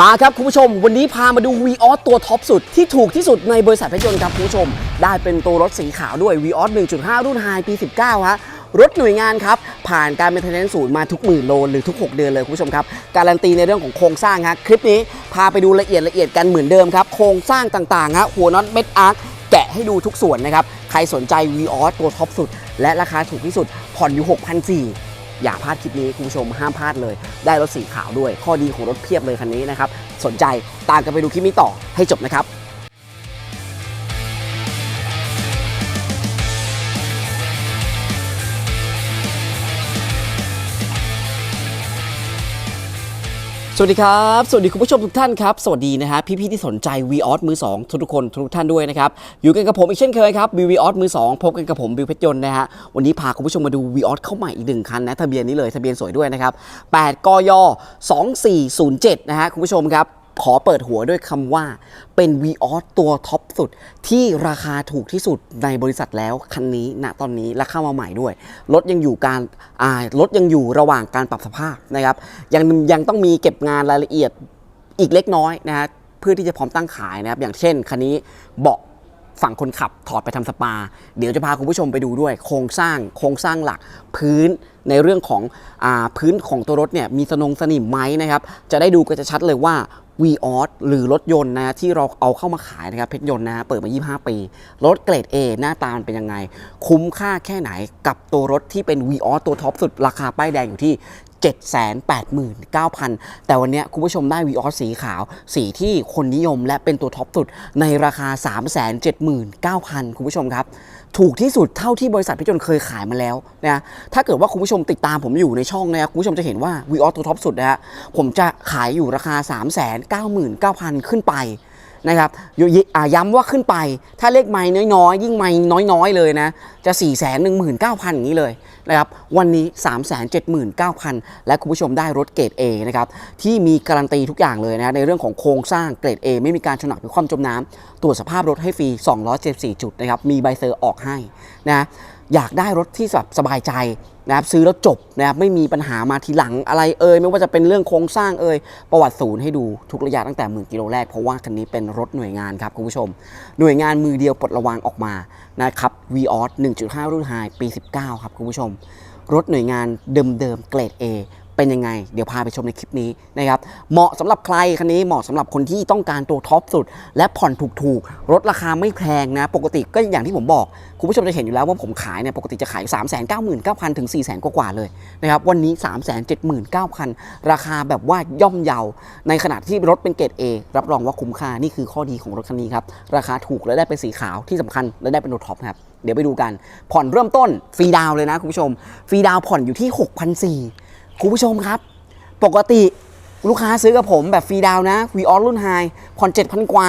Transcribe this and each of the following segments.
มาครับคุณผู้ชม วันนี้พามาดู v ีออสตัวท็อปสุดที่ถูกที่สุดในบริษัทรถยนต์ครับคุณผู้ชม ได้เป็นตัวรถสีขาวด้วย v ีออส1.5 รุ่นไฮปี 19 ฮะ รถหน่วยงานครับ ผ่านการเป็นเทนเนนศูนย์มาทุกหมื่นโลหรือทุก 6 เดือนเลยคุณผู้ชมครับ การันตีในเรื่องของโครงสร้างฮะ คลิปนี้พาไปดูละเอียดละเอียดกันเหมือนเดิมครับ โครงสร้างต่างๆฮะหัวน็อตเม็ดอาร์คแกะให้ดูทุกส่วนนะครับใครสนใจ v ีออสตัวท็อปสุด และราคาถูกที่สุดผ่อนอยู่6,400 อย่าพลาดคลิปนี้คุณผู้ชมห้ามพลาดเลย ได้รถสีขาวด้วย ข้อดีของรถเพียบเลยคันนี้นะครับ สนใจตามกันไปดูคลิปนี้ต่อให้จบนะครับ สวัสดีครับ สวัสดีคุณผู้ชมทุกท่านครับ สวัสดีนะฮะพี่ๆที่สนใจ v ีออสมือ 2 ทุกคนทุกท่านด้วยนะครับ อยู่กันกับผมอีกเช่นเคยครับ v ีออสมือ 2 พบกันกับผมบิวเพชรยนต์นะฮะ วันนี้พาคุณผู้ชมมาดู v ีออสเข้าใหม่อีกหนึ่งคันนะทะเบียนนี้เลยทะเบียนสวยด้วยนะครับ8กย2407 นะฮะคุณผู้ชมครับ ขอเปิดหัวด้วยคำว่าเป็น v ีออสตัวท็อปสุด ที่ราคาถูกที่สุดในบริษัทแล้วคันนี้ณตอนนี้และเข้ามาใหม่ด้วย รถยังอยู่การรถยังอยู่ระหว่างการปรับสภาพนะครับ ยังยังต้องมีเก็บงานรายละเอียดอีกเล็กน้อยนะฮะเพื่อที่จะพร้อมตั้งขายนะครับ อย่างเช่นคันนี้เบาะฝั่งคนขับถอดไปทำสปา เดี๋ยวจะพาคุณผู้ชมไปดูด้วย โครงสร้างโครงสร้างหลักพื้นในเรื่องของอพื้นของตัวรถเนี่ยมีสนงสนิมไหมนะครับ จะได้ดูก็จะชัดเลยว่า v ีออสหรือรถยนต์นะที่เราเอาเข้ามาขายนะครับเพชรยนต์นะเปิดมา 25 ปี รถเกรด A หน้าตามันเป็นยังไง คุ้มค่าแค่ไหนกับตัวรถที่เป็น v ีออสตัวท็อปสุด ราคาป้ายแดงอยู่ที่ 789,000 แต่วันนี้คุณผู้ชมได้ v ีออสสีขาว สีที่คนนิยมและเป็นตัวท็อปสุดในราคา 379,000 คุณผู้ชมครับ ถูกที่สุดเท่าที่บริษัทพิจนเคยขายมาแล้วนะถ้าเกิดว่าคุณผู้ชมติดตามผมอยู่ในช่องนะครับคุณผู้ชมจะเห็นว่าวีออสตัวท็อปสุดนะฮะผมจะขายอยู่ราคา 399,000 ขึ้นไป นะครับย้ำว่าขึ้นไป ถ้าเลขไม้น้อยๆ ยิ่งไม้น้อยๆ เลยนะ จะ 4 1 9 0 0 0 อย่างนี้เลยนะครับ วันนี้ 3 7 9 0 0 0 และคุณผู้ชมได้รถเกรด A นะครับ ที่มีการันตีทุกอย่างเลยนะ ในเรื่องของโครงสร้างเกรด A ไม่มีการชนหนักหรือความจมน้ำตรวจสภาพรถให้ฟรี 274 จุดนะครับ มีใบเซอร์ออกให้นะ อยากได้รถที่แบบสบายใจนะครับซื้อแล้วจบนะครับไม่มีปัญหามาทีหลังอะไรเอ่ยไม่ว่าจะเป็นเรื่องโครงสร้างเอ่ยประวัติศูนย์ให้ดูทุกระยะตั้งแต่หมื่นกิโลแรกเพราะว่าคันนี้เป็นรถหน่วยงานครับคุณผู้ชม หน่วยงานมือเดียวปลดระวางออกมานะครับ v ีออส1.5 รุ่นไฮปี 19 ครับคุณผู้ชม รถหน่วยงานเดิมๆเกรด A เป็นยังไง เดี๋ยวพาไปชมในคลิปนี้นะครับ เหมาะสำหรับใครคันนี้เหมาะสำหรับคนที่ต้องการตัวท็อปสุด และผ่อนถูกๆรถราคาไม่แพงนะ ปกติก็อย่างที่ผมบอก คุณผู้ชมจะเห็นอยู่แล้วว่าผมขายเนี่ยปกติจะขาย 3 9 9 0 0 0ถึง4 0 0 0 0 กว่าเลยนะครับวันนี้ 3 7 9 0 0 0 ราคาแบบว่าย่อมเยา ในขณะที่รถเป็นเกรด A รับรองว่าคุ้มค่านี่คือข้อดีของรถคันนี้ครับราคาถูกและได้เป็นสีขาวที่สำคัญและได้เป็นรถท็อปครับเดี๋ยวไปดูกัน ผ่อนเริ่มต้นฟรีดาวเลยนะคุณผู้ชมฟรีดาวผ่อนอยู่ที่6,400 คุณผู้ชมครับ ปกติลูกค้าซื้อกับผมแบบฟรีดาวนะวีออสรุ่นไฮผ่อน7,000 กว่า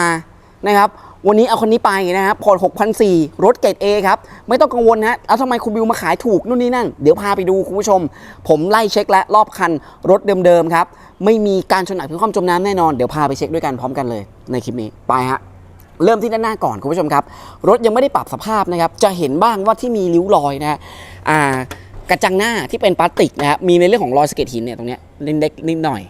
นะครับวันนี้เอาคนนี้ไปนะครับผ่อน6,400รถเกรด A ครับ ไม่ต้องกังวลนะแล้วทำไมคุณบิวมาขายถูกนู่นนี่นั่น เดี๋ยวพาไปดูคุณผู้ชม ผมไล่เช็คและรอบคันรถเดิมๆครับ ไม่มีการชนหนักหรือความจมน้ำแน่นอน เดี๋ยวพาไปเช็คด้วยกันพร้อมกันเลยในคลิปนี้ ไปฮะ เริ่มที่ด้านหน้าก่อนคุณผู้ชมครับ รถยังไม่ได้ปรับสภาพนะครับ จะเห็นบ้างว่าที่มีริ้วรอยนะอ่า กระจังหน้าที่เป็นพลาสติกนะครับมีในเรื่องของรอยสะเก็ดหินเนี่ยตรงเนี้ยเล็กๆนิดหน่อย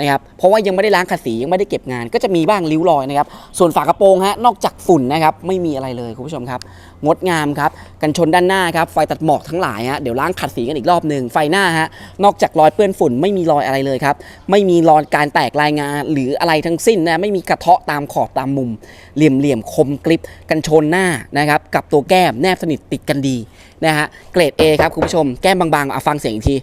นะครับเพราะว่ายังไม่ได้ล้างขัดสียังไม่ได้เก็บงาน ก็จะมีบ้างริ้วรอยนะครับส่วนฝากระโปรงฮะนอกจากฝุ่นนะครับไม่มีอะไรเลยคุณผู้ชมครับงดงามครับกันชนด้านหน้าครับไฟตัดหมอกทั้งหลายฮะเดี๋ยวล้างขัดสีกันอีกรอบหนึ่งไฟหน้าฮะนอกจากรอยเปื้อนฝุ่นไม่มีรอยอะไรเลยครับไม่มีรอยการแตกลายงานหรืออะไรทั้งสิ้นนะไม่มีกระเทาะตามขอบตามมุม เหลี่ยมๆคมกริบกันชนหน้านะครับกับตัวแก้มแนบสนิทติดกันดีนะฮะเกรด A ครับคุณผู้ชมแก้มบางๆเอาฟังเสียงอีกที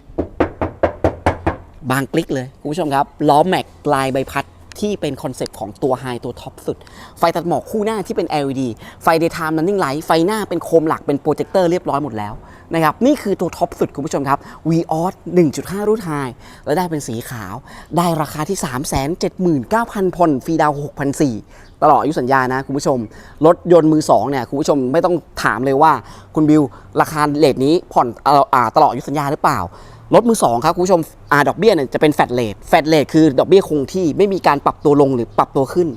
บางกลิกเลย คุณผู้ชมครับ ล้อแม็กลายใบพัดที่เป็นคอนเซปต์ของตัวไฮตัวท็อปสุด ไฟตัดหมอกคู่หน้าที่เป็น LED ไฟ daytime running light ไฟหน้าเป็นโคมหลักเป็นโปรเจคเตอร์เรียบร้อยหมดแล้วนะครับนี่คือตัวท็อปสุดคุณผู้ชมครับ v ีออส1.5 รุ่นไฮแล้วได้เป็นสีขาว ได้ราคาที่ 379,000ผ่อนฟรีดาว6,400 ตลอดอายุสัญญานะคุณผู้ชม รถยนต์มือสองเนี่ยคุณผู้ชมไม่ต้องถามเลยว่าคุณบิวราคาเลทนี้ผ่อนอตลอดอายุสัญญาหรือเปล่า รถมือสองครับคุณผู้ชมอ่าดอกเบี้ยเนี่ยจะเป็นแฟดเลทแฟดเลทคือดอกเบี้ยคงที่ไม่มีการปรับตัวลงหรือปรับตัวขึ้น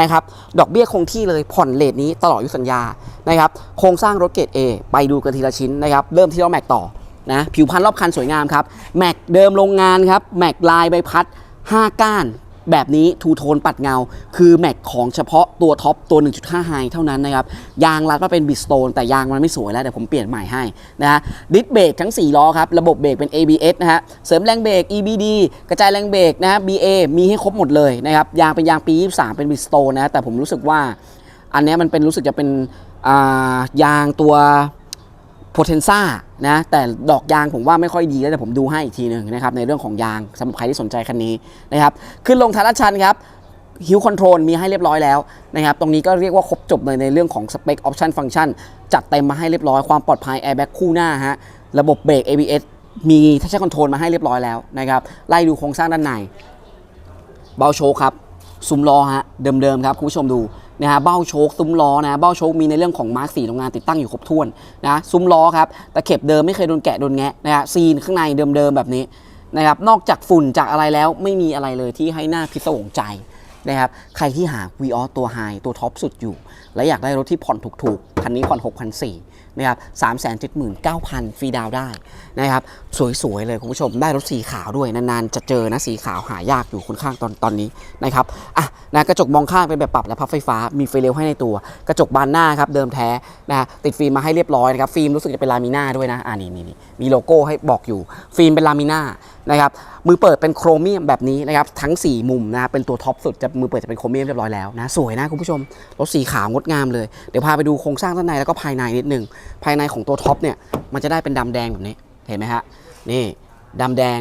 นะครับ ดอกเบี้ยคงที่เลยผ่อนเลทนี้ตลอดอายุสัญญานะครับ โครงสร้างรถเกรด A ไปดูกันทีละชิ้นนะครับ เริ่มที่ล้อแม็กต่อนะผิวพันรอบคันสวยงามครับ แม็กเดิมโรงงานครับ แม็กลายใบพัด 5 ก้าน แบบนี้ทูโทนปัดเงา คือแม็กของเฉพาะตัวท็อปตัว 1.5ไฮเท่านั้นนะครับ ยางรัดมาเป็นบิสโตนแต่ยางมันไม่สวยแล้วเดี๋ยวผมเปลี่ยนใหม่ให้นะฮะดิสเบรกทั้ง 4 ล้อครับ ระบบเบรกเป็น ABS นะฮะ เสริมแรงเบรก EBD กระจายแรงเบรกนะฮะ BA มีให้ครบหมดเลยนะครับ ยางเป็นยางปี 23 เป็นบิสโตนนะแต่ผมรู้สึกว่าอันนี้มันเป็นรู้สึกจะเป็นายางตัว โพเทนซ่านะแต่ดอกยางผมว่าไม่ค่อยดีแล้วแต่ผมดูให้อีกทีหนึ่งนะครับในเรื่องของยางสำหรับใครที่สนใจคันนี้นะครับขึ้นลงทางลาชันครับฮิวคอนโทรลมีให้เรียบร้อยแล้วนะครับตรงนี้ก็เรียกว่าครบจบเลยในเรื่องของสเปคออปชันฟังก์ชันจัดเต็มมาให้เรียบร้อยความปลอดภัยแอร์แบ็กคู่หน้าฮะระบบเบรก ABS มีทัชคอนโทรลมาให้เรียบร้อยแล้วนะครับไล่ดูโครงสร้างด้านในเบาโชครับซุ้มล้อฮะเดิมๆครับคุณผู้ชมดู นะฮะเบ้าโชคซุ้มล้อนะเบ้าโชคมีในเรื่องของมาร์กสีโรงงานติดตั้งอยู่ครบถ้วนนะซุ้มล้อครับตะเข็บเดิมไม่เคยโดนแกะโดนแงะนะฮะซีนข้างในเดิมๆแบบนี้นะครับนอกจากฝุ่นจากอะไรแล้วไม่มีอะไรเลยที่ให้หน้าพิศวงใจนะครับใครที่หา v ีออตัวไฮตัวท็อปสุดอยู่ และอยากได้รถที่ผ่อนถูกๆคันนี้ผ่อน6,400นะครับ379,000 ฟรีดาวได้ นะครับสวยๆเลยคุณผู้ชมได้รถสีขาวด้วยนานๆจะเจอนะสีขาวหายากอยู่ค่อนข้างตอนตอนนี้นะครับอะนะกระจกมองข้างเป็นแบบปรับและพับไฟฟ้ามีไฟเลี้ยวให้ในตัว กระจกบานหน้าครับเดิมแท้นะติดฟิล์มมาให้เรียบร้อยนะครับฟิล์มรู้สึกจะเป็นลามิน่าด้วยนะอ่านี่นี่นี่มีโลโก้ให้บอกอยู่ ฟิล์มเป็นลามิน่านะครับมือเปิดเป็นโครเมียมแบบนี้นะครับทั้ง 4 มุมนะครับเป็นตัวท็อปสุดจะมือเปิดจะเป็นโครเมียมเรียบร้อยแล้วนะสวยนะคุณผู้ชมรถสีขาวงดงามเลยเดี๋ยวพาไปดูโครงสร้างด้านในแล้วก็ภายในนิดนึงภายในของตัวท็อปเนี่ยมันจะได้เป็นดำแดงแบบนี้ เห็นไหมฮะนี่ดำแดง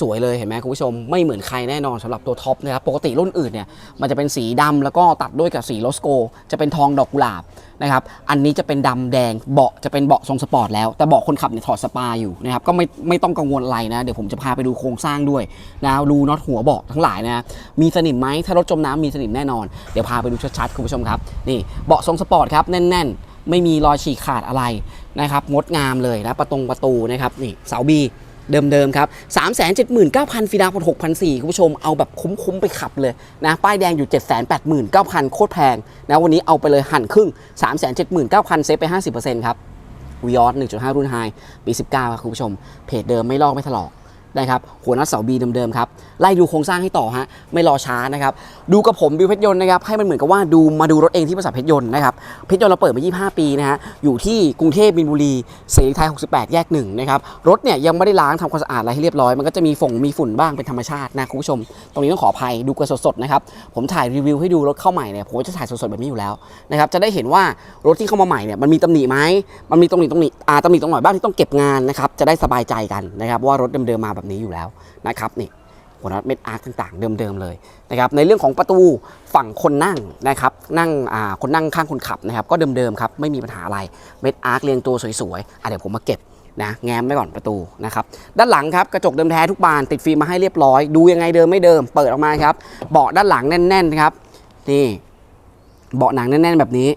สวยๆเลยเห็นไหมคุณผู้ชมไม่เหมือนใครแน่นอนสำหรับตัวท็อปนะครับปกติรุ่นอื่นเนี่ยมันจะเป็นสีดำแล้วก็ตัดด้วยกับสีโลสโก จะเป็นทองดอกกุหลาบนะครับอันนี้จะเป็นดำแดงเบาะจะเป็นเบาะทรงสปอร์ตแล้วแต่เบาะคนขับเนี่ยถอดสปาอยู่นะครับก็ไม่ไม่ต้องกังวลอะไรนะเดี๋ยวผมจะพาไปดูโครงสร้างด้วยนะรูน็อตหัวเบาะทั้งหลายนะมีสนิมไหมถ้ารถจมน้ำมีสนิมแน่นอนเดี๋ยวพาไปดูชัดๆคุณผู้ชมครับนี่เบาะทรงสปอร์ตครับแน่น ๆ ไม่มีรอยฉีกขาดอะไร นะครับงดงามเลยนะประตงประตูนะครับนี่เสาบีเดิมๆครับ 379,000 ฟีดาวน์6,400คุณผู้ชมเอาแบบคุ้มๆไปขับเลยนะ ป้ายแดงอยู่ 789,000 โคตรแพงนะ วันนี้เอาไปเลยหั่นครึ่ง 379,000 เซฟไป 50%ครับวีออส1.5 รุ่นไฮปี 19 ครับคุณผู้ชม เพจเดิมไม่ลอกไม่ถลอก นะครับหัวนัดเสาบีเดิมๆครับไล่ดูโครงสร้างให้ต่อฮะไม่รอช้านะครับดูกับผมบิวเพชรยนต์นะครับให้มันเหมือนกับว่าดูมาดูรถเองที่บริษัทเพชรยนต์นะครับเพชรยนต์เราเปิดมา 25 ปีนะฮะอยู่ที่กรุงเทพมินบุรีเสรีไทย 68 แยกหนึ่งนะครับรถเนี่ยยังไม่ได้ล้างทำความสะอาดอะไรให้เรียบร้อยมันก็จะมีฝงมีฝุ่นบ้างเป็นธรรมชาตินะคุณผู้ชม ตรงนี้ต้องขออภัยดูกันสดๆนะครับผมถ่ายรีวิวให้ดูรถเข้าใหม่เนี่ยผมก็จะถ่ายสดๆแบบนี้อยู่แล้วนะครับจะได้เห็นว่ารถที่เข้ามาใหม่เนี่ยมันมีตำหนิไหมมันมีตรงนี้ตรงนี้อ่าตำหนิตรงไหนบ้างที่ต้องเก็บงานนะครับจะได้สบายใจกันนะครับว่ารถเดิมๆมาแบบนี้อยู่แล้วนะครับนี่หัวน็อตเม็ดอาร์คต่างๆ เดิมๆเลยนะครับในเรื่องของประตูฝั่งคนนั่งนะครับนั่งอ่าคนนั่งข้างคนขับนะครับก็เดิมๆครับไม่มีปัญหาอะไรเม็ดอาร์คเรียงตัวสวยๆอะเดี๋ยวผมมาเก็บนะแง้มไว้ก่อนประตูนะครับด้านหลังครับกระจกเดิมแท้ทุกบานติดฟิล์มมาให้เรียบร้อย ดูยังไงเดิมไม่เดิมเปิดออกมาครับเบาะด้านหลังแน่นๆครับนี่เบาะหนังแน่นๆแบบนี้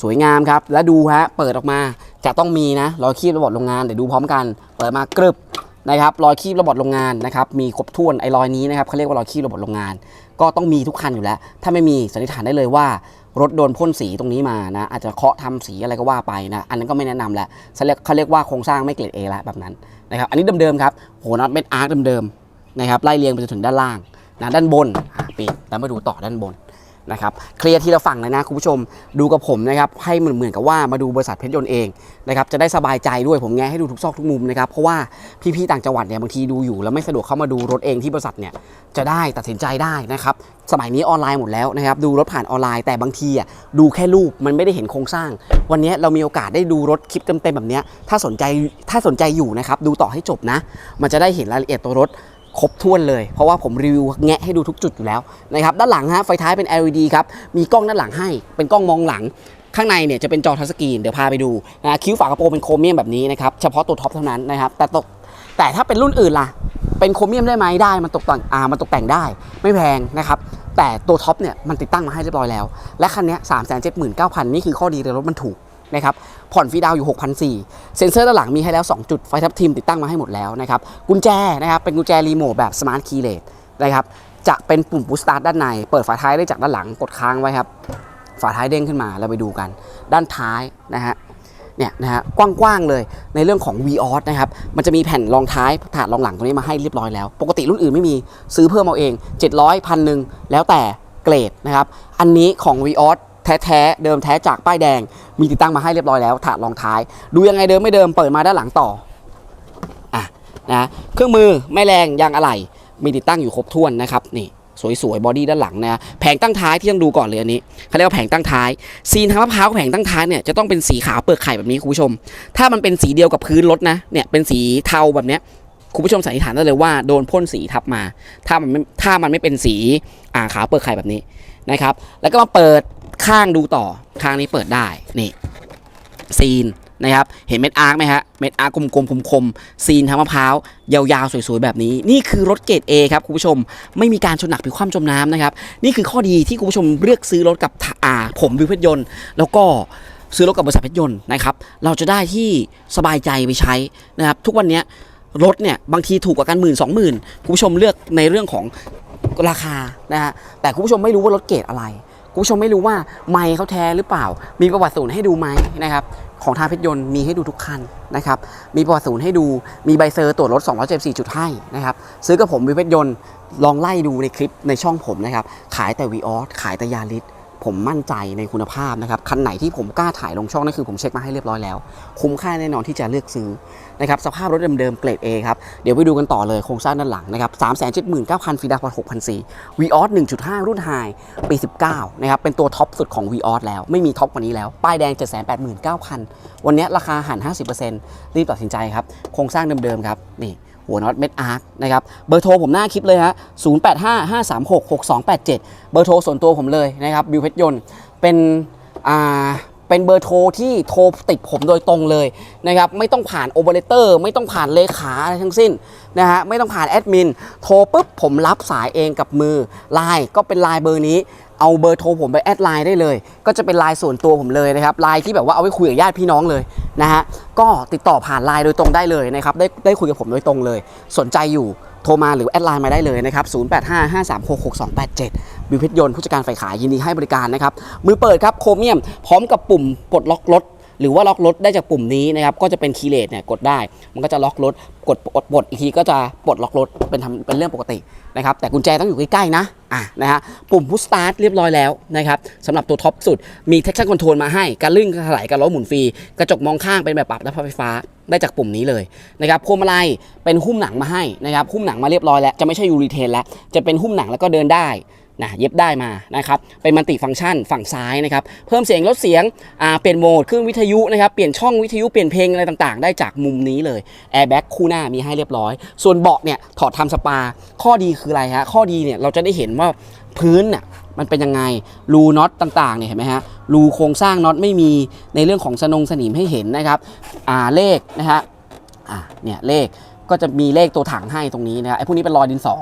สวยงามครับ แล้วดูฮะเปิดออกมาจะต้องมีนะรอยคีบระบบโรงงานเดี๋ยวดูพร้อมกัน เปิดมากรึบ นะครับรอยคีบระบบโรงงานนะครับมีครบถ้วนไอ้รอยนี้นะครับเขาเรียกว่ารอยคีบระบบโรงงาน ก็ต้องมีทุกคันอยู่แล้ว ถ้าไม่มีสันนิษฐานได้เลยว่ารถโดนพ่นสีตรงนี้มานะอาจจะเคาะทำสีอะไรก็ว่าไปนะอันนั้นก็ไม่แนะนำแล้วเขาเรียกเขาเรียกว่าโครงสร้างไม่เกรดเอละแบบนั้นนะครับอันนี้เดิมๆครับโหน็อตเม็ดอาร์คเดิมๆนะครับไล่เรียงไปจนถึงด้านล่างนะด้านบนปิดแล้วมาดูต่อด้านบน นะครับเคลียร์ทีละฝั่งเลยนะคุณผู้ชมดูกับผมนะครับให้เหมือนเหมือนกับว่ามาดูบริษัทเพชรยนต์เองนะครับจะได้สบายใจด้วยผมแงให้ดูทุกซอกทุกมุมนะครับเพราะว่าพี่ๆต่างจังหวัดเนี่ยบางทีดูอยู่ แล้วไม่สะดวกเข้ามาดูรถเองที่บริษัทเนี่ยจะได้ตัดสินใจได้นะครับสมัยนี้ออนไลน์หมดแล้วนะครับดูรถผ่านออนไลน์แต่บางทีอะดูแค่รูปมันไม่ได้เห็นโครงสร้าง วันนี้เรามีโอกาสได้ดูรถคลิปเต็มๆแบบนี้ถ้าสนใจถ้าสนใจอยู่นะครับดูต่อให้จบนะ มันจะได้เห็นรายละเอียดตัวรถ ครบถ้วนเลย เพราะว่าผมรีวิวแงะให้ดูทุกจุดอยู่แล้วนะครับด้านหลังฮะไฟท้ายเป็น LED ครับมีกล้องด้านหลังให้ เป็นกล้องมองหลังข้างในเนี่ยจะเป็นจอทัชสกรีนเดี๋ยวพาไปดูนะคิ้วฝากระโปรงเป็นโครเมียมแบบนี้นะครับเฉพาะตัวท็อปเท่านั้นนะครับแต่ตกแต่ถ้าเป็นรุ่นอื่นล่ะ เป็นโครเมียมได้ไหมได้มันตกแต่งอ่ามันตกแต่งได้ ไม่แพงนะครับแต่ตัวท็อปเนี่ยมันติดตั้งมาให้เรียบร้อยแล้ว และคันนี้สามแสนเจ็ดหมื่นเก้าพันนี่คือข้อดีเลยรถมันถูก นะครับ ผ่อนฟรีดาวอยู่ 6,400 เซ็นเซอร์ด้านหลังมีให้แล้ว 2 จุด ไฟทับทิมติดตั้งมาให้หมดแล้วนะครับ กุญแจนะครับ เป็นกุญแจรีโมทแบบสมาร์ทคีย์เลสนะครับ จะเป็นปุ่ม push start ด้านใน เปิดฝาท้ายได้จากด้านหลัง กดค้างไว้ครับ ฝาท้ายเด้งขึ้นมา เราไปดูกัน ด้านท้ายนะฮะ เนี่ยนะฮะ กว้างๆ เลยในเรื่องของ v ีออสนะครับ มันจะมีแผ่นรองท้ายถาดรองหลังตรงนี้มาให้เรียบร้อยแล้ว ปกติรุ่นอื่นไม่มี ซื้อเพิ่มเอาเอง 700พันหนึ่งแล้วแต่เกรดนะครับ อันนี้ของ v ีออส แท้ๆเดิมแท้จากป้ายแดง มีติดตั้งมาให้เรียบร้อยแล้วถาดรองท้าย ดูยังไงเดิมไม่เดิมเปิดมาด้านหลังต่ออะนะเครื่องมือไม่แรงยางอะไหล่มีติดตั้งอยู่ครบถ้วนนะครับนี่สวยๆบอดี้ด้านหลังนะแผงตั้งท้ายที่ต้องดูก่อนเลยอันนี้เขาเรียกว่าแผงตั้งท้าย ซีนทางมะพร้าวแผงตั้งท้ายเนี่ยจะต้องเป็นสีขาวเปลือกไข่แบบนี้คุณผู้ชม ถ้ามันเป็นสีเดียวกับพื้นรถนะเนี่ยเป็นสีเทาแบบเนี้ยคุณผู้ชมสันนิษฐานได้เลยว่าโดนพ่นสีทับมา ถ้ามันถ้ามันไม่เป็นสีอ่าขาวเปลือกไข่แบบนี้ นะครับ แล้วก็มาเปิดข้างดูต่อ ข้างนี้เปิดได้ นี่ ซีนนะครับ เห็นเม็ดอาร์คไหมฮะ เม็ดอาร์คกลมๆคมๆ ซีนทางมะพร้าว ยาวๆ สวยๆ แบบนี้ นี่คือรถเกรด A ครับคุณผู้ชม ไม่มีการชนหนักผิวคว่ำจมน้ำนะครับ นี่คือข้อดีที่คุณผู้ชมเลือกซื้อรถกับอาผมวิวเพชรยนต์ แล้วก็ซื้อรถกับบริษัทเพชรยนต์นะครับ เราจะได้ที่สบายใจไปใช้นะครับ ทุกวันนี้รถเนี่ยบางทีถูกกว่ากันหมื่นสองหมื่นคุณผู้ชมเลือกในเรื่องของ ราคานะฮะแต่คุณผู้ชมไม่รู้ว่ารถเกรดอะไรคุณผู้ชมไม่รู้ว่าไม้เขาแท้หรือเปล่า มีประวัติศูนย์ให้ดูไหมนะครับของทางเพชรยนต์มีให้ดูทุกคันนะครับมีประวัติศูนย์ให้ดูมีใบเซอร์ตรวจรถ274จุดให้นะครับซื้อกับผมวิเพชรยนต์ลองไล่ดูในคลิปในช่องผมนะครับขายแต่วีออสขายแต่ยาริส ผมมั่นใจในคุณภาพนะครับคันไหนที่ผมกล้าถ่ายลงช่องนั่นคือผมเช็คมาให้เรียบร้อยแล้ว คุ้มค่าแน่นอนที่จะเลือกซื้อนะครับสภาพรถเดิมๆเกรด A ครับเดี๋ยวไปดูกันต่อเลยโครงสร้างด้านหลังนะครับ379,000ฟีดาพอ6,004 v ีออส1.5รุ่นไฮปี19นะครับเป็นตัวท็อปสุดของ v ีออสแล้วไม่มีท็อปกว่านี้แล้ว ป้ายแดง789,000วันนี้ราคาหัน50%รีบตัดสินใจครับโครงสร้างเดิมๆครับนี่ หัวน็อตเม็ดอาร์คนะครับเบอร์โทรผมหน้าคลิปเลยฮะ085 536 6287 เบอร์โทรส่วนตัวผมเลยนะครับบิวเพชรยนต์เป็นอ่า เป็นเบอร์โทรที่โทรติดผมโดยตรงเลยนะครับไม่ต้องผ่านโอเปอเรเตอร์ไม่ต้องผ่านเลขาอะไรทั้งสิ้นนะฮะไม่ต้องผ่านแอดมินโทรปุ๊บผมรับสายเองกับมือไลน์ก็เป็นไลน์เบอร์นี้เอาเบอร์โทรผมไปแอดไลน์ได้เลย ก็จะเป็นไลน์ส่วนตัวผมเลยนะครับไลน์ที่แบบว่าเอาไว้คุยกับญาติพี่น้องเลยนะฮะก็ติดต่อผ่านไลน์โดยตรงได้เลยนะครับได้ได้คุยกับผมโดยตรงเลย สนใจอยู่ โทรมาหรือแอดไลน์มาได้เลยนะครับ 0855366287 บิวเพชรยนต์ผู้จัดการฝ่ายขายยินดีให้บริการนะครับ มือเปิดครับโครเมียมพร้อมกับปุ่มปลดล็อกรถ หรือว่าล็อกรถได้จากปุ่มนี้นะครับก็จะเป็นคีย์เลสเนี่ยกดได้ มันก็จะล็อกรถกดปลดปลดอีกทีก็จะปลดล็อกรถเป็นทำเป็นเรื่องปกตินะครับแต่กุญแจต้องอยู่ใกล้ๆนะอะนะฮะปุ่มพุชสตาร์ทเรียบร้อยแล้วนะครับสำหรับตัวท็อปสุดมี traction control มาให้การลื่นการถลายการล้อหมุนฟรีกระจกมองข้างเป็นแบบปรับและไฟฟ้าได้จากปุ่มนี้เลยนะครับพวงมาลัยเป็นหุ้มหนังมาให้นะครับหุ้มหนังมาเรียบร้อยแล้วจะไม่ใช่ยูรีเทนแล้วจะเป็นหุ้มหนังแล้วก็เดินได้ นะเย็บได้มานะครับเป็นมัลติฟังก์ชันฝั่งซ้ายนะครับเพิ่มเสียงลดเสียงอ่าเปลี่ยนโหมดเครื่องวิทยุนะครับเปลี่ยนช่องวิทยุเปลี่ยนเพลงอะไรต่างๆ ได้จากมุมนี้เลยแอร์แบ็กคู่หน้ามีให้เรียบร้อย ส่วนเบาะเนี่ยถอดทำสปา ข้อดีคืออะไรฮะข้อดีเนี่ยเราจะได้เห็นว่าพื้นน่ะมันเป็นยังไงรูน็อตต่างๆเนี่ยเห็นไหมฮะรูโครงสร้างน็อตไม่มีในเรื่องของสนงสนิมให้เห็นนะครับอ่าเลขนะฮะอะเนี่ยเลข ก็จะมีเลขตัวถังให้ตรงนี้นะไอ้พวกนี้เป็นรอยดินสอ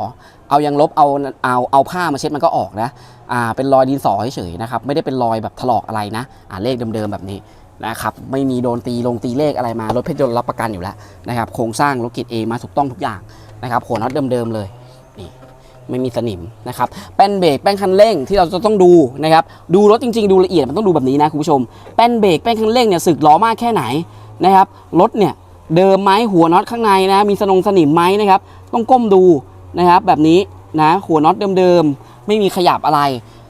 เอายังลบเอาเอาเอาผ้ามาเช็ดมันก็ออกนะอ่าเป็นรอยดินสอเฉยๆนะครับไม่ได้เป็นรอยแบบถลอกอะไรนะอ่าเลขเดิมๆแบบนี้นะครับไม่มีโดนตีลงตีเลขอะไรมารถเพชรยนต์รับประกันอยู่แล้วนะครับโครงสร้างรถกิจเอมาถูกต้องทุกอย่างนะครับหัวน็อตเดิมๆเลยนี่ไม่มีสนิมนะครับแป้นเบรกแป้นคันเร่งที่เราจะต้องดูนะครับดูรถจริงๆ ดูละเอียดมันต้องดูแบบนี้นะคุณผู้ชมแป้นเบรกแป้นคันเร่งเนี่ยสึกล้อมากแค่ไหนนะครับรถเนี่ย เดิมไหมหัวน็อตข้างในนะ มีสนงสนิมไหมนะครับ ต้องก้มดูนะครับ แบบนี้นะหัวน็อตเดิมๆ ไม่มีขยับอะไร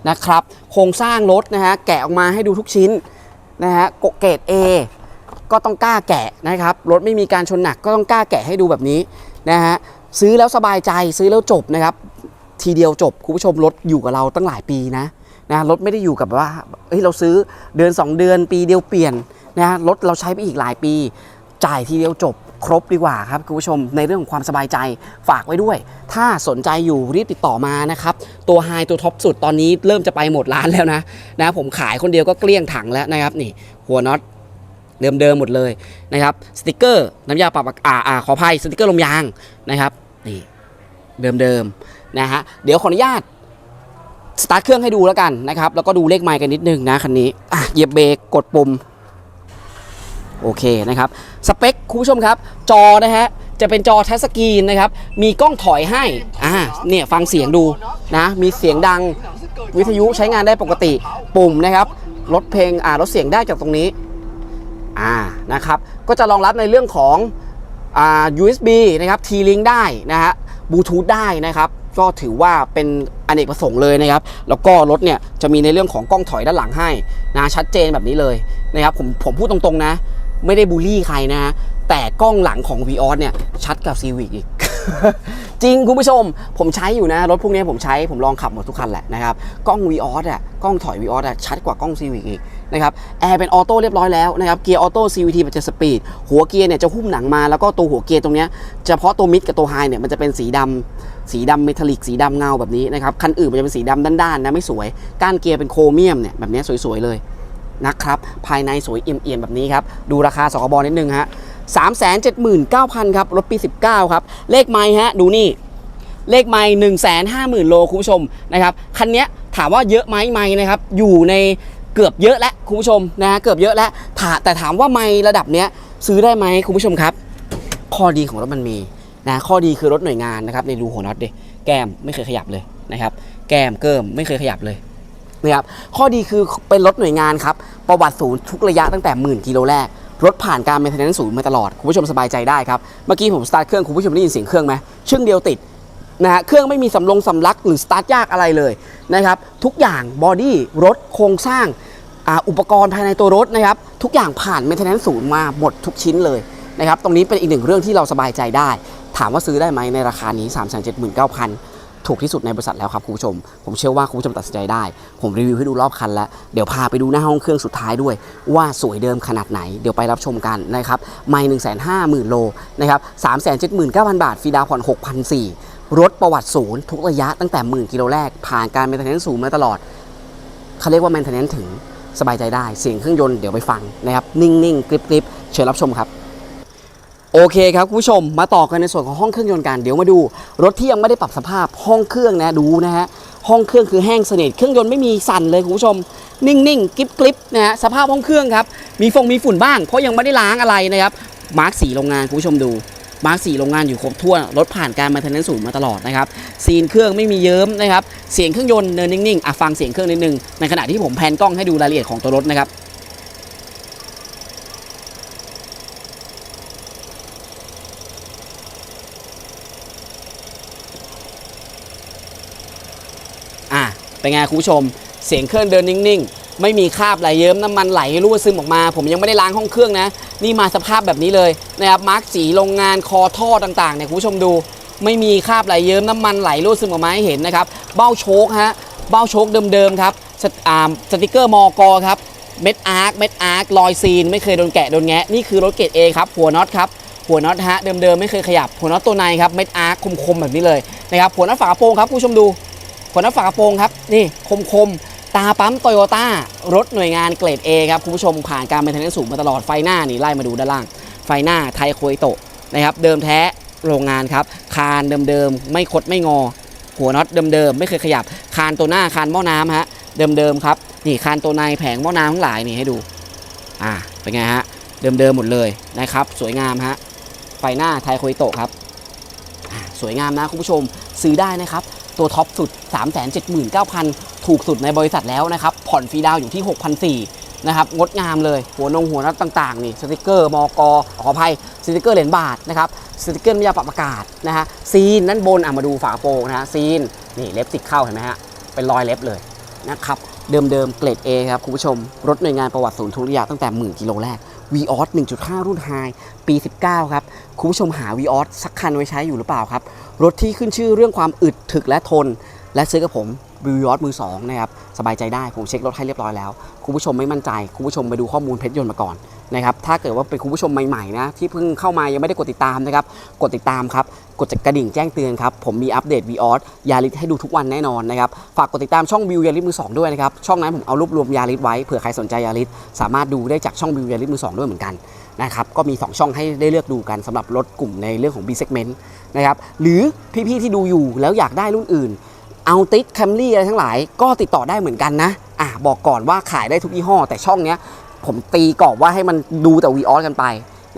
นะครับ โครงสร้างรถนะฮะแกะออกมาให้ดูทุกชิ้นนะฮะโกเกรด A ก็ต้องกล้าแกะนะครับรถไม่มีการชนหนักก็ต้องกล้าแกะให้ดูแบบนี้นะฮะซื้อแล้วสบายใจซื้อแล้วจบนะครับ ทีเดียวจบคุณผู้ชมรถอยู่กับเราตั้งหลายปีนะนะรถไม่ได้อยู่กับว่าเฮ้ยเราซื้อเดือน 2 เดือนปีเดียวเปลี่ยนนะรถเราใช้ไปอีกหลายปี จ่ายทีเดียวจบครบดีกว่าครับคุณผู้ชมในเรื่องของความสบายใจฝากไว้ด้วย ถ้าสนใจอยู่รีบติดต่อมานะครับ ตัวไฮตัวท็อปสุดตอนนี้เริ่มจะไปหมดร้านแล้วนะนะผมขายคนเดียวก็เกลี้ยงถังแล้วนะครับนี่ หัวน็อตเดิมๆหมดเลยนะครับสติกเกอร์น้ำยาปรับอากาอ่าขออภัยสติกเกอร์ลมยางนะครับนี่เดิมๆนะฮะเดี๋ยวขออนุญาตสตาร์ทเครื่องให้ดูแล้วกันนะครับแล้วก็ดูเลขไมล์กันนิดนึงนะคันนี้อะเหยียบเบรกกดปุ่ม โอเคนะครับ สเปคคุณผู้ชมครับ จอนะฮะ จะเป็นจอทัชสกรีนนะครับ มีกล้องถอยให้ อ่า เนี่ยฟังเสียงดูนะ มีเสียงดัง วิทยุใช้งานได้ปกติ ปุ่มนะครับ ลดเพลง อ่า ลดเสียงได้จากตรงนี้ อ่า นะครับ ก็จะรองรับในเรื่องของ อ่า USB นะครับ T-Link ได้นะฮะ บลูทูธได้นะครับ ก็ถือว่าเป็นอเนกประสงค์เลยนะครับ แล้วก็รถเนี่ยจะมีในเรื่องของกล้องถอยด้านหลังให้นะ ชัดเจนแบบนี้เลยนะครับ ผม ผมพูดตรงๆนะ ไม่ได้บูลลี่ใครนะฮะแต่กล้องหลังของ v ีออเนี่ยชัดกับ Civic อีก จริงคุณผู้ชม ผมใช้อยู่นะ รถพวกนี้ผมใช้ผมลองขับหมดทุกคันแหละนะครับ กล้อง v ีออสอะกล้องถอย v ีออสอะชัดกว่ากล้อง Civic อีกนะครับแอร์เป็นออโต้เรียบร้อยแล้วนะครับเกียร์ออโต้ CVT มันจะสปีดหัวเกียร์เนี่ยจะหุ้มหนังมาแล้วก็ตัวหัวเกียร์ตรงเนี้ยเฉพาะตัวมิดกับตัวไฮเนี่ยมันจะเป็นสีดำสีดำเมทัลลิกสีดำเงาแบบนี้นะครับคันอื่นมันจะเป็นสีดำด้านๆนะไม่สวยก้านเกียร์เป็นโครเมียมเนี่ยแบบนี้สวยๆเลย นะครับ ภายในสวยเอี่ยมๆแบบนี้ครับ ดูราคาสกบนิดนึงฮะ3 7 9 0 0 0ครับ รถปี19ครับ เลขไม้ฮะ ดูนี่ เลขไม้1 5 0 0 0 0โลคุณผู้ชมนะครับ คันนี้ถามว่าเยอะไหมไม้นะครับ อยู่ในเกือบเยอะแล้วคุณผู้ชมนะฮะเกือบเยอะแล้วถาแต่ถามว่าไม้ระดับเนี้ยซื้อได้ไหมคุณผู้ชมครับ ข้อดีของรถมันมีนะ ข้อดีคือรถหน่วยงานนะครับ ในรูหัวน็อตดิแก้มไม่เคยขยับเลยนะครับ แก้มเกิมไม่เคยขยับเลย นะครับข้อดีคือเป็นรถหน่วยงานครับ ประวัติศูนย์ทุกระยะตั้งแต่หมื่นกิโลแรก รถผ่านการเมนเทนแนนซ์ศูนย์มาตลอด คุณผู้ชมสบายใจได้ครับ เมื่อกี้ผมสตาร์ทเครื่องคุณผู้ชมได้ยินเสียงเครื่องไหมชึ่งเดียวติดนะฮะเครื่องไม่มีสำลงสำลักหรือสตาร์ทยากอะไรเลยนะครับทุกอย่างบอดี้รถโครงสร้างอ,อุปกรณ์ภายในตัวรถนะครับทุกอย่างผ่านเมนเทนแนนซ์ศูนย์มาหมดทุกชิ้นเลยนะครับตรงนี้เป็นอีกหนึ่งเรื่องที่เราสบายใจได้ ถามว่าซื้อได้ไหมในราคานี้ 3 7 9 0 0 0 ถูกที่สุดในบริษัทแล้วครับคุณผู้ชม ผมเชื่อว่าคุณผู้ชมตัดสินใจได้ ผมรีวิวให้ดูรอบคันแล้ว เดี๋ยวพาไปดูหน้าห้องเครื่องสุดท้ายด้วย ว่าสวยเดิมขนาดไหน เดี๋ยวไปรับชมกันนะครับ ไม่หนึ่งแสนห้าหมื่นโลนะครับสามแสนเจ็ดหมื่นเก้าพันบาท ฟรีดาวผ่อนหกพันสี่รถประวัติศูนย์ทุกระยะตั้งแต่หมื่นกิโลแรก ผ่านการเมนเทนแนนซ์ศูนย์มาตลอดเขาเรียกว่าแมนเทนแนนซ์ถึงสบายใจได้ เสียงเครื่องยนต์เดี๋ยวไปฟังนะครับนิ่งๆกริบๆเชิญรับชมครับ โอเคครับคุณผู้ชมมาต่อกันในส่วนของห้องเครื่องยนต์กันเดี๋ยวมาดู รถที่ยังไม่ได้ปรับสภาพห้องเครื่องนะดูนะฮะห้องเครื่องคือแห้งสนิทเครื่องยนต์ไม่มีสั่นเลยคุณผู้ชม นิ่งๆกริบกริบนะฮะสภาพห้องเครื่องครับมีฟงมีฝุ่นบ้าง เพราะยังไม่ได้ล้างอะไรนะครับมาร์กสีโรงงานคุณผู้ชมดูมาร์กสีโรงงานอยู่ครบถ้วนรถผ่านการมาเทนแนนซ์ศูนย์มาตลอดนะครับซีนเครื่องไม่มีเยิ้มนะครับเสียงเครื่องยนต์เนินนิ่งๆอะฟังเสียงเครื่องนิดนึงในขณะที่ผมแพนกล้องให้ดูรายละเอียดของตัวรถนะครับ อะ เป็นไงคุณผู้ชม เสียงเครื่องเดินนิ่งๆ ไม่มีคราบไหลเยิ้มน้ำมันไหลรั่วซึมออกมา ผมยังไม่ได้ล้างห้องเครื่องนะ นี่มาสภาพแบบนี้เลยนะครับมาร์กสีโรงงานคอท่อต่างๆเนี่ยคุณผู้ชมดู ไม่มีคราบไหลเยิ้มน้ำมันไหลรั่วซึมออกมาให้เห็นนะครับเบ้าโชคฮะเบ้าโชคเดิมๆครับสสติกเกอร์มอกอครับเม็ดอาร์คเม็ดอาร์ครอยซีน ไม่เคยโดนแกะโดนแงะนี่คือรถเกรดเอครับหัวน็อตครับหัวน็อตฮะเดิมๆไม่เคยขยับหัวน็อตตัวในครับเม็ดอาร์คคมๆแบบนี้เลยนะครับหัวน็อตฝากระโปรงครับคุณผู้ชมดู หัวน็อตฝากระโปรงครับนี่คมๆตาปั๊มโตโยต้ารถหน่วยงานเกรด A ครับคุณผู้ชมผ่านการเป็นทนสูงมาตลอดไฟหน้านี่ไล่มาดูด้านล่าง ไฟหน้าไทยโคยโตะนะครับเดิมแท้โรงงานครับ คานเดิมๆ ไม่คดไม่งอ หัวน็อตเดิมๆ ไม่เคยขยับ คานตัวหน้าคานหม้อน้ำฮะเดิมๆครับนี่คานตัวในแผงหม้อน้ำทั้งหลายนี่ให้ดูอ่าเป็นไงฮะเดิมๆหมดเลยนะครับสวยงามฮะไฟหน้าไทยโคยโตะครับสวยงามนะคุณผู้ชมซื้อได้นะครับ ตัวท็อปสุด 379,000 ถูกสุดในบริษัทแล้วนะครับ ผ่อนฟรีดาวอยู่ที่ 6,400นะครับ งดงามเลย หัวนงหัวนัดต่าง ๆ นี่ สติกเกอร์ มก ขออภัย สติกเกอร์เหรียญบาทนะครับ สติกเกอร์น้ำยาปรับอากาศนะฮะ ซีนด้านบน อะ มาดูฝาโปรงนะฮะ ซีน นี่เล็บติดเข้าเห็นไหมฮะ เป็นรอยเล็บเลยนะครับ เดิมๆ เกรด A ครับคุณผู้ชม รถหน่วยงานประวัติศูนย์ทุระยะตั้งแต่หมื่นกิโลแรก v ีออส1.5 รุ่นไฮปี 19 ครับ คุณผู้ชมหา v ีออสสักคันไว้ใช้อยู่หรือเปล่าครับ รถที่ขึ้นชื่อเรื่องความอึดถึกและทน และซื้อกับผมวีออสมือสองนะครับ สบายใจได้ผมเช็ครถให้เรียบร้อยแล้ว คุณผู้ชมไม่มั่นใจ คุณผู้ชมไปดูข้อมูลเพชรยนต์มาก่อน นะครับถ้าเกิดว่าเป็นคุณผู้ชมใหม่ๆนะที่เพิ่งเข้ามายังไม่ได้กดติดตามนะครับกดติดตามครับกดกระดิ่งแจ้งเตือนครับผมมีอัปเดตวีออสยาริสให้ดูทุกวันแน่นอนนะครับฝากกดติดตามช่องวิวยาริสมือสองด้วยนะครับช่องนั้นผมเอารวบรวมยาริสไว้เผื่อใครสนใจยาริสสามารถดูได้จากช่องวิวยาริสมือสองด้วยเหมือนกันนะครับก็มีสองช่องให้ได้เลือกดูกันสำหรับรถกลุ่มในเรื่องของ B segment นะครับหรือพี่ๆที่ดูอยู่แล้วอยากได้รุ่นอื่นเอาติดแคมรี่อะไรทั้งหลายก็ติดต่อได้เหมือนกันนะอะบอกก่อนว่าขายได้ทุกยี่ห้อ แต่ช่องเนี้ย ผมตีกรอบว่าให้มันดูแต่วีออสกันไป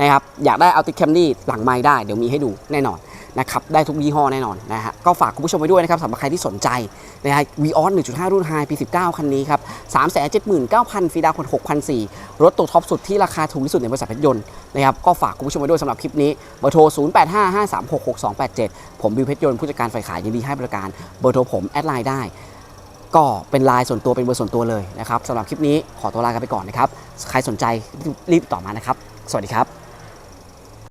นะครับอยากได้เอาติดแคมรี่หลังไม้ได้เดี๋ยวมีให้ดูแน่นอนนะครับได้ทุกยี่ห้อแน่นอนนะฮะก็ฝากคุณผู้ชมไว้ด้วยนะครับสำหรับใครที่สนใจนะฮะ v ีออส1.5 รุ่นไฮปี 19 คันนี้ครับ 379,000 ฟรีดา16,400รถตัวท็อปสุดที่ราคาถูกที่สุดในบริษัทรถยนต์นะครับก็ฝากคุณผู้ชมไว้ด้วยสำหรับคลิปนี้เบอร์โทร 0855366287 ผมบิวเพชรยนต์ผู้จัดการฝ่ายขายยินดีให้บริการเบอร์โทรผมแอดไลน์ได้ ก็เป็นไลน์ส่วนตัวเป็นเบอร์ส่วนตัวเลยนะครับสำหรับคลิปนี้ขอตัวลากันไปก่อนนะครับ ใครสนใจรีบต่อมานะครับ สวัสดีครับ